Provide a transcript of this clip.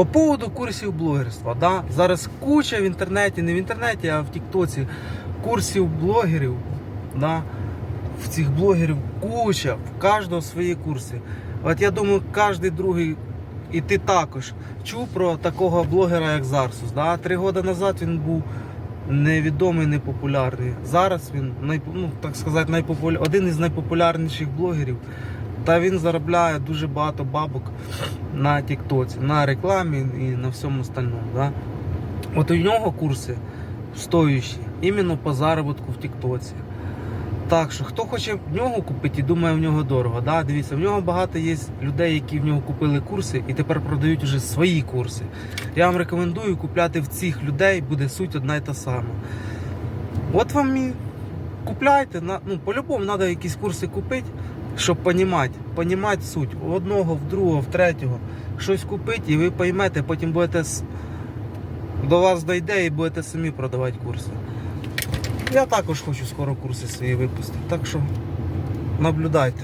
По поводу курсів блогерства, да? зараз куча в інтернеті, не в інтернеті, а в Тіктоці курсів блогерів. Да? В цих блогерів куча, в кожного свої курси. От я думаю, кожен другий, і ти також чув про такого блогера, як Зарсус. Да? Три роки назад він був невідомий, непопулярний. Зараз він ну, так сказати, найпопуля... один із найпопулярніших блогерів. Та він заробляє дуже багато бабок на Тіктоці, на рекламі і на всьому остальному. Да? От у нього курси стоящі іменно по заробітку в Тіктоці. Так що, хто хоче в нього купити і думає, в нього дорого. Да? Дивіться, в нього багато є людей, які в нього купили курси і тепер продають уже свої курси. Я вам рекомендую купляти в цих людей, буде суть одна й та сама. От вам і купляйте. Ну, по-любому треба якісь курси купити, щоб понімати, понімати суть. У одного, в другого, в третього. Щось купити і ви поймете, потім будете до вас дійде і будете самі продавати курси. Я також хочу скоро курси свої випустити, так що наблюдайте.